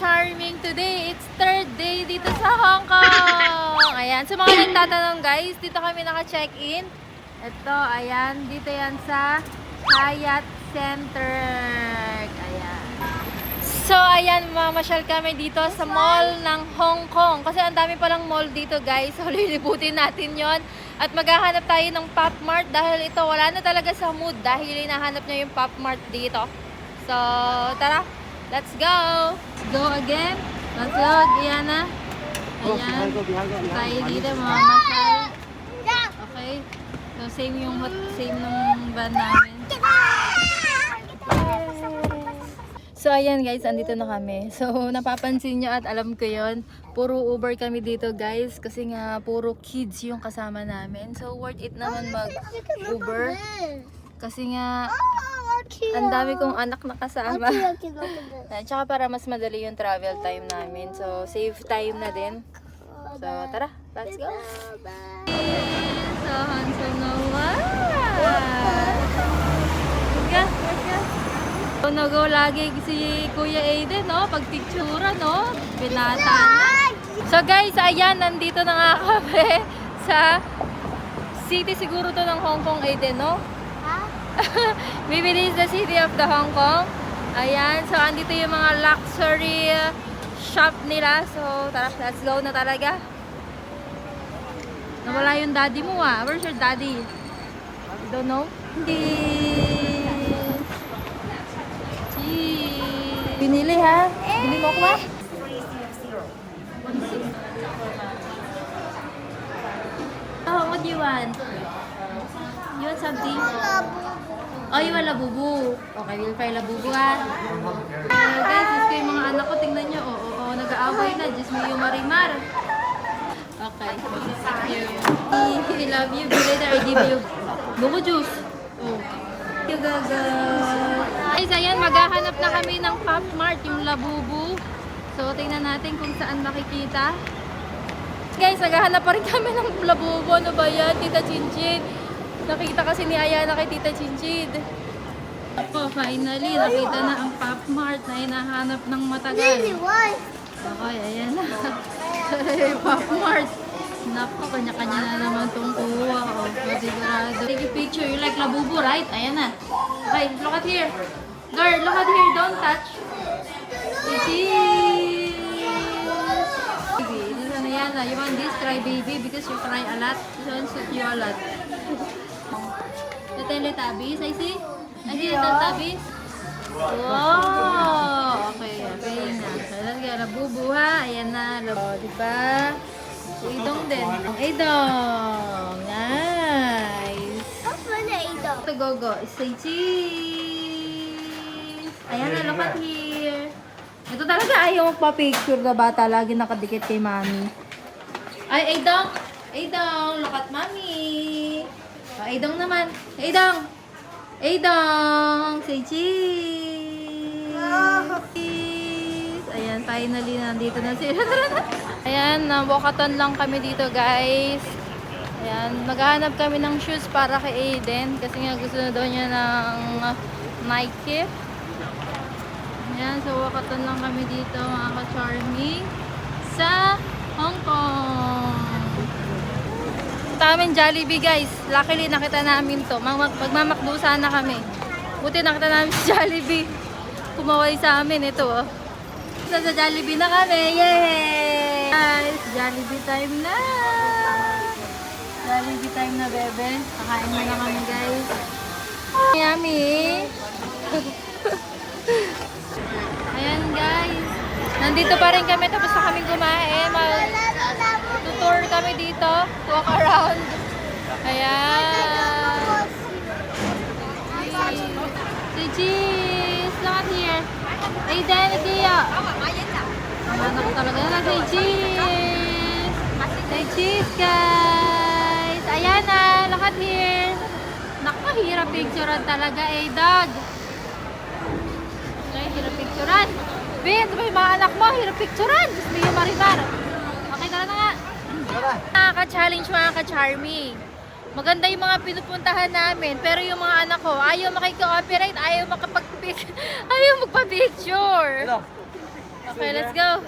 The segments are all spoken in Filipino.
ka-charming today. It's third day dito sa Hong Kong. Ayan, sa mga nagtatanong guys, dito kami naka-check-in. Ito, ayan, dito yan sa Hyatt Center. Ayan. So, ayan, mamasyal kami dito sa mall ng Hong Kong. Kasi ang dami palang mall dito, guys. So, lilibutin natin yon At maghahanap tayo ng Pop Mart dahil ito wala na talaga sa mood dahil hinahanap niya yung Pop Mart dito. So, tara, let's go! Go again. Let's go, Diana. Ayan. Tayo dito, mamasyal. Okay. So, same yung hot, same nung van namin. So, ayan guys, andito na kami. So, napapansin nyo at alam ko yon Puro Uber kami dito guys. Kasi nga, puro kids yung kasama namin. So, worth it naman mag-Uber. Kasi nga, ang dami kong anak na kasama. At saka para mas madali yung travel time namin. So, save time na din. So, tara, let's go. So, handsome na So, no-go lagi si Kuya Aiden, no? Pag pictura, no? Binata na. So, guys, ayan, nandito na nga kami sa city siguro to ng Hong Kong, Aiden, no? This is city of the Hong Kong. Ayan, so andito yung mga luxury shop nila. So, tara, let's go na talaga. Nawala yung daddy mo ah. Where's your daddy? You don't know? Hindi. Gee. Binili ha? Bili mo ako ha? Oh, what do you want? You want something? You want labubu. Okay, we'll try labubu ha. Uh, guys, ito yung mga anak ko. Tingnan nyo. Oo, oo, oo, nag-aaway na. Diyos mo yung marimar. Okay. I love you. Be later, I give you buko juice. Oh. Thank you, Gaga. Guys, ayan, maghahanap na kami ng Pop Mart, yung labubu. So, tingnan natin kung saan makikita. Guys, naghahanap pa rin kami ng labubu. Ano ba yan, Tita Chinchin? Nakita kasi ni Ayana kay Tita Chinchin. Ako, finally, nakita na ang Pop Mart na hinahanap ng matagal. Okay, ayan na. Pop Mart. Nako, kanya-kanya na naman itong kuha. O, sigurado. Take a picture. You like labubu, right? Ayan na. Okay, look at here. Girl, look at here. Don't touch. Cheese! Baby, this one, ayan na. You want this? Try baby because you try a lot. One suit you a lot. The Teletubbies, I see. I see the Teletubbies. Wow! Okay, okay na. Go. Labubu ha. Ayan na. Labubu, di ba? So, idong din. Ang idong. Nice. Ito, go-go. Say cheese. Ayan na, look at here. Ito talaga ayaw magpa-picture na bata. Lagi nakadikit kay mami. Ay, Aidong. Aidong, look at mami. Aidong naman. Aidong. Aidong. Say cheese. Cheese. Ayan, finally, nandito na sila. Ayan, nawakaton lang kami dito, guys. Ayan, maghahanap kami ng shoes para kay Aiden. Kasi nga gusto na daw niya ng Nike. Ayan, so wakaton lang kami dito, mga ka-charming. Sa Hong Kong. Tamin Jollibee guys. Luckily nakita namin to. Mag magmamakdo sana kami. Buti nakita namin si Jollibee. Kumaway sa amin ito oh. Nasa Jollibee na kami. Yay! Guys, Jollibee time na. Jollibee time na bebe. Kakain mo na kami guys. Yummy! Ayan guys. Nandito pa rin kami tapos na kami kumain. Mag tutor kami dito. Walk around. Ayan. Say cheese. Look at here. Aiden, Adia. Anak ko talaga na. Say cheese. Say cheese guys. Ayan na. Look at here. Naku, hirap picturean talaga eh, dog. Okay, hirap picturean. Ito ba yung mga anak mo? Hirap picturean. Mo yung marimar. Okay, tara na nga. Nakaka-challenge mga ka-charming. Maganda yung mga pinupuntahan namin, pero yung mga anak ko, ayaw makikooperate, ayaw makapag ayaw magpa-picture. Okay, let's go.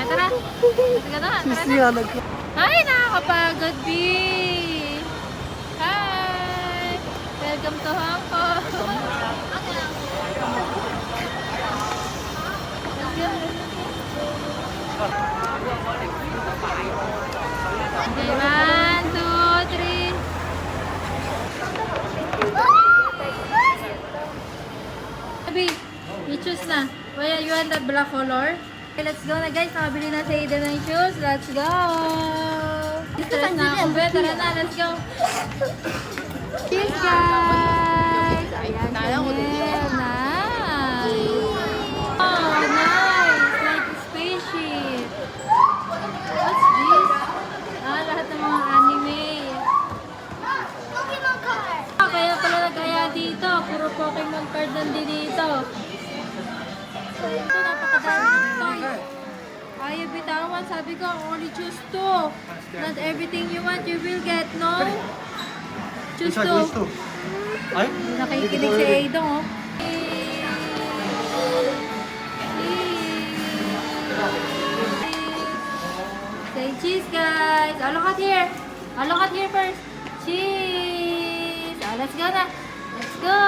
Ay, tara. Go na. Tara na. Ay, nakakapagod, B. Hi. Welcome to Hong Kong. Okay, one, two, three. Sabi, you choose na. Well, you want the black color? Okay, let's go na guys. Nakabili na si Aiden ng shoes. Let's go! Stress na ako. Be, tara na. Let's go. Cheers, guys! Ayan, Chanel. Guys. Oh, look at here. Oh, look at here first. Cheese. Oh, let's go na. Let's go.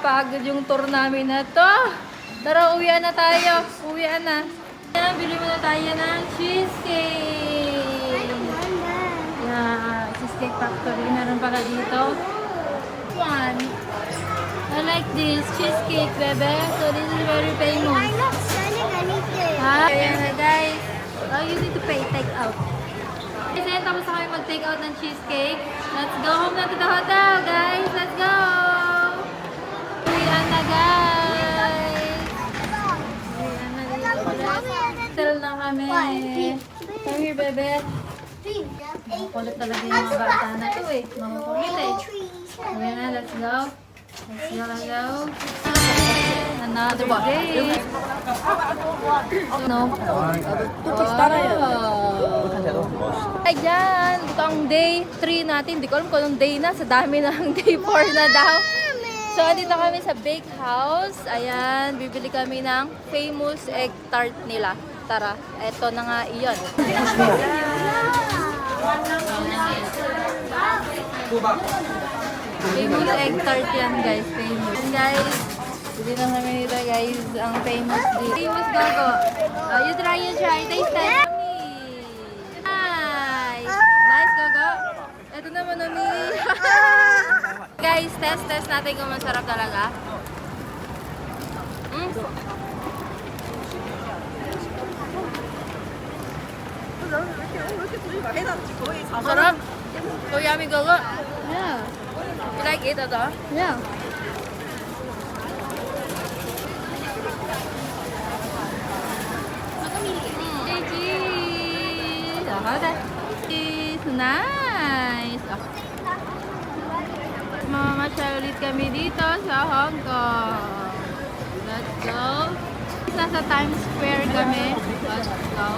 Pagod yung tour namin na to. Tara, uwian na tayo. Uwian na. Yan, bili muna tayo ng cheesecake. Yeah, cheesecake factory. Meron pala dito. One. I like this cheesecake, bebe. So this is very famous. Ha? Ayan na guys. Oh, you need to pay take out. Guys, ayan, tapos na kami mag-take out ng cheesecake. Let's go home na to the hotel, guys. Let's go! Uwian na, guys. Uwian na dito. Hotel na kami. Come here, bebe. Kulit talaga yung mga bata na to eh. Mga kulit eh. Uwian na, let's go. Let's go, let's go. Another day. No? Wow. Ayan, ito ang day 3 natin. Hindi ko alam kung anong day na. Sa dami ng day 4 na daw. So, andito kami sa bake house. Ayan, bibili kami ng famous egg tart nila. Tara, eto na nga iyon. Famous egg tart yan, guys. Famous. And guys, bili na kami nito, guys. Ang famous dito. Famous gogo. Oh, you try, you try. Taste test. Nice. Nice, gogo. Ito naman, Omi. guys, test, test natin kung masarap talaga. Mm. Masarap. So yummy, gogo. Yeah. You like it, Ado? Yeah. Cheese! Ako na. Cheese! Nice! Mamamatay ulit kami dito sa Hong Kong. Let's go. Nasa Times Square kami. Let's go.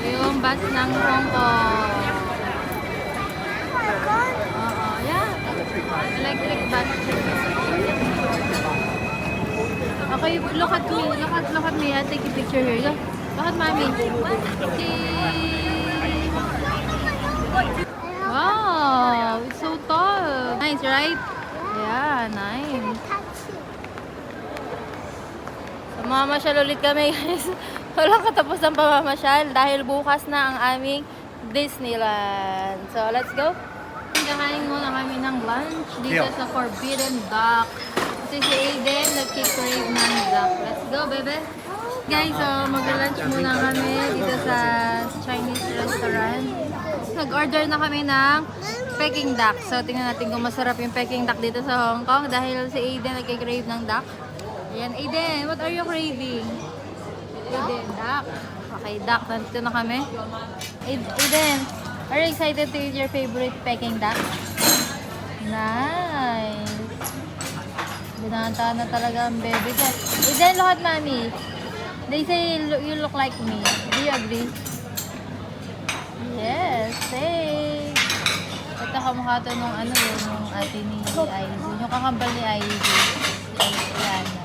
Yung bus ng Hong Kong. Oo, yeah. Electric bus. Okay, look at me. Look at, look at me. I'll take a picture here. Look. Look at mommy. Cheese. Wow, it's so tall. Nice, right? Yeah, nice. So, mamamasyal ulit kami guys. Walang katapos ng pamamasyal dahil bukas na ang aming Disneyland. So, let's go. Kakain muna kami ng lunch dito sa Forbidden Duck. Kasi si Aiden nagkikrave ng duck. Let's go, bebe. Guys, so mag-lunch muna kami dito sa Chinese restaurant. Nag-order na kami ng Peking duck. So, tingnan natin kung masarap yung Peking duck dito sa Hong Kong dahil si Aiden nagkikrave ng duck. Ayan, Aiden, what are you craving? Aiden, duck. Okay, duck. Nandito na kami. Aid- Aiden, are you excited to eat your favorite Peking duck? Nice. Binata na talaga ang baby ko. Aiden, look at mommy. They say you look- like me. Do you agree? Yes, say. Ito kamukha to nung ano eh, nung ate ni Aizu. Yung kakambal ni Aizu. Si Aizu.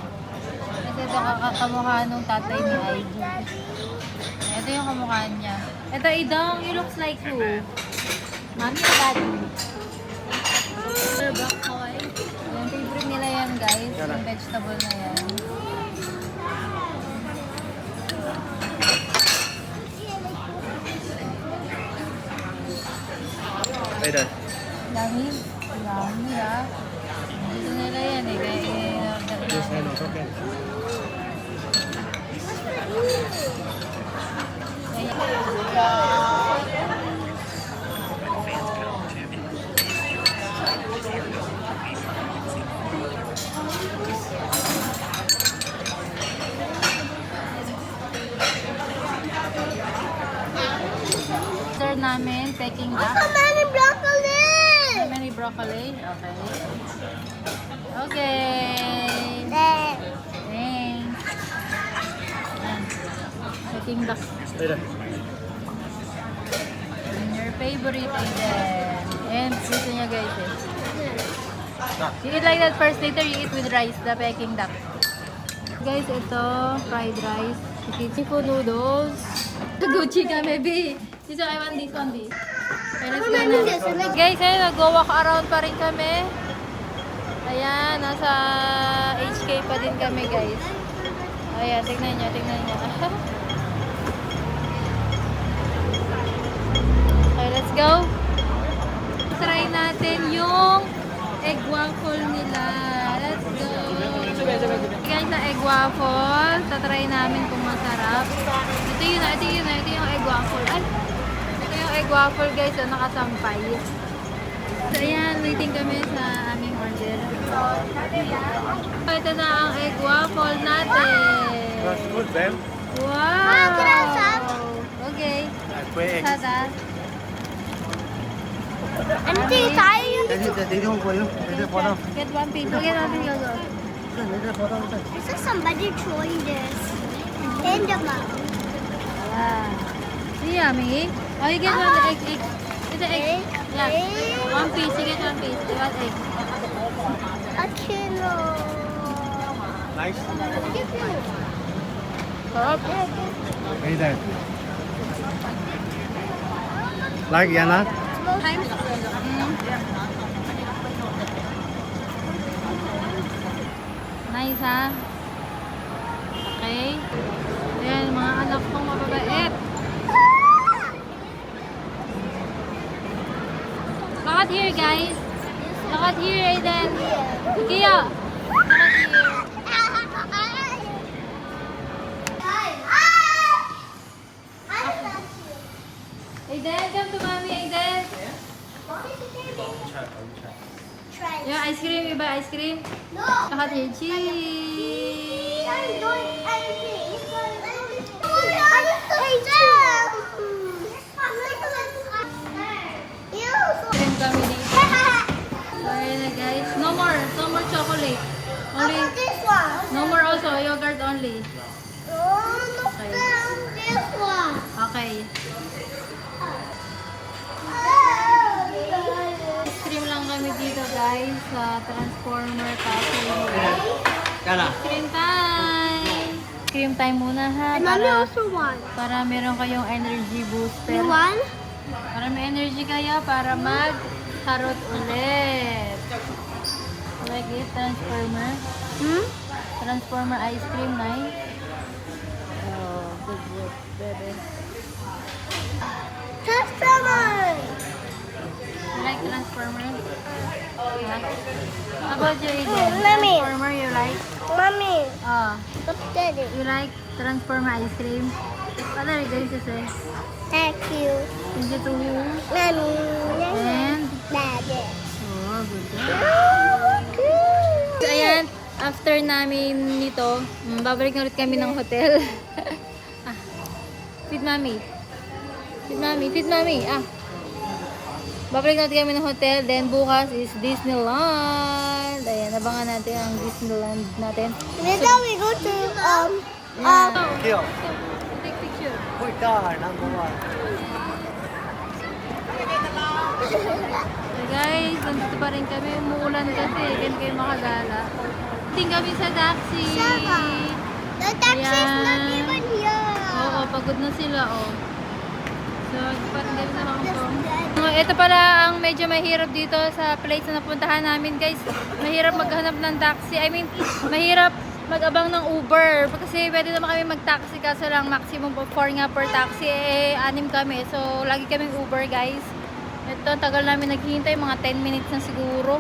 Ito kakakamukha nung tatay ni Aizu. Ito yung kamukha niya. Ito Idong, you looks like who? Mami or daddy? Black Hawaii. Yung favorite nila yan guys. Yung vegetable na yan. Later. Yummy. Yummy ah. Gusto nila yan eh. Kaya in-order namin. it's okay. Order And your favorite Aiden. And gusto niya guys eh. You eat like that first, later you eat with rice, the Peking duck. Guys, ito, fried rice, Chichipo noodles, Gucci ka, maybe. This one, I want this one, this. Okay, let's go na. Guys, ayun, nag-walk around pa rin kami. Ayan, nasa HK pa din kami, guys. Ayan, tignan nyo, tignan nyo. waffle nila. Let's go. Guys, na egg waffle. Tatry namin kung masarap. Ito yun na, ito yun na, ito yung egg waffle. Ay, ito yung egg waffle guys, oh, nakasampay. So, ayan, waiting kami sa aming order. So, ito na ang egg waffle natin. That's good, Ben. Wow! Ah? Okay. Eggs. Sada. Auntie, tayo the daily one for you. Later for now. Get one piece. Okay, one. Later for now. later. I saw somebody throwing this in the mouth. Ah. Yummy. Oh, you get one egg. egg. It's an egg. Yeah. One piece. You get one piece. You got egg. A kilo. Nice. Sarap. Very nice. Like Yana? Times. Mm. Nice, ha? Okay. Ayan, mga anak kong mababait. Look at here, guys. Look at here, Aiden. Kia. Look at here. Aiden, come to mommy, Aiden. Try. Yung ice cream, iba ice cream. No. Here, cheese. I'm doing. You. Cream kami dito. Ayan na guys. No more. No more chocolate. Only, this one? no more also. Yogurt only. Oh, look at this one. Okay. Guys sa Transformer Cafe. Yana. Cream time! Cream time muna ha. And mommy Para, also won. para meron kayong energy booster. You won? Para may energy kayo para mag-harot ulit. Like it, Transformer. Hmm? Transformer ice cream, nice. Oh, good work, baby. Transformer. Like Transformer? Yeah. How about you, Eden? Mommy. Transformer, you like? Mommy, Ah, look at it. you like Transformer ice cream? What are you going to say? Thank you. Thank you to who? Mommy. And? Daddy. Oh, good job. Okay. So, ayan, after namin nito, mm, babalik na ulit kami ng hotel. ah, feed mami. Feed mami, feed mami. Ah. Babalik na ulit kami ng hotel. Then, bukas is Disneyland. Ayan, abangan natin ang Disneyland natin. Later we go to um um Here. Take picture. Good car, number one. guys, nandito pa rin kami. Umuulan kasi, kaya kayo makagala. Ting kami sa taxi. The taxi's not Yan. even here. Oo, pagod na sila, oh. So, pa rin kami sa Hong Kong. Ito pala ang medyo mahirap dito sa place na napuntahan namin, guys. Mahirap maghanap ng taxi. I mean, mahirap mag-abang ng Uber. Kasi pwede naman kami mag-taxi kaso lang maximum of 4 nga per taxi. Eh, anim kami. So, lagi kaming Uber, guys. Ito, tagal namin naghihintay. Mga 10 minutes na siguro.